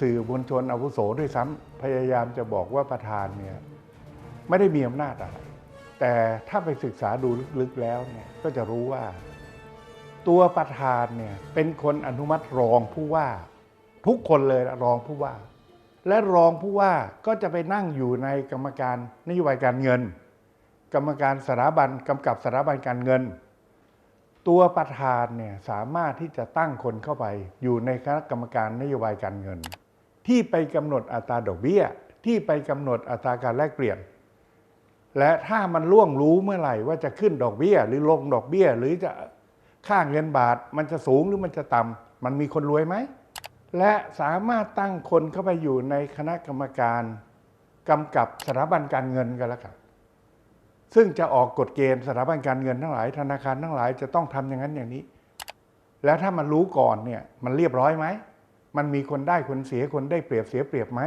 สื่อมวลชนอาวุโสด้วยซ้ำพยายามจะบอกว่าประธานเนี่ยไม่ได้มีอำนาจอะไร แต่ถ้าไปศึกษาดูลึกๆแล้วเนี่ยก็จะรู้ว่า ตัวประธานเนี่ยเป็นคนอนุมัติรองผู้ว่า ทุกคนเลยรองผู้ว่า และรองผู้ว่าก็จะไปนั่งอยู่ในกรรมการนโยบายการเงิน กรรมการสถาบันกำกับสถาบันการเงิน ตัวประธานเนี่ยสามารถที่จะตั้งคนเข้าไปอยู่ในคณะกรรมการนโยบายการเงิน ที่ไปกำหนดอัตราดอกเบี้ย ที่ไปกำหนดอัตราการแลกเปลี่ยน และถ้ามันล่วงรู้เมื่อไหร่ว่าจะขึ้นดอกเบี้ย หรือลงดอกเบี้ย หรือจะค่าเงินบาทมันจะสูงหรือมันจะต่ำมันมีคนรวยไหม และสามารถตั้งคนเข้าไปอยู่ในคณะกรรมการกำกับสถาบันการเงินกันแล้วกันซึ่งจะออกกฎเกณฑ์สถาบันการเงินทั้งหลาย ธนาคารทั้งหลายจะต้องทำอย่างนั้นอย่างนี้ แล้วถ้ามันรู้ก่อนเนี่ยมันเรียบร้อยไหม มันมีคนได้คนเสียคนได้เปรียบเสียเปรียบไหม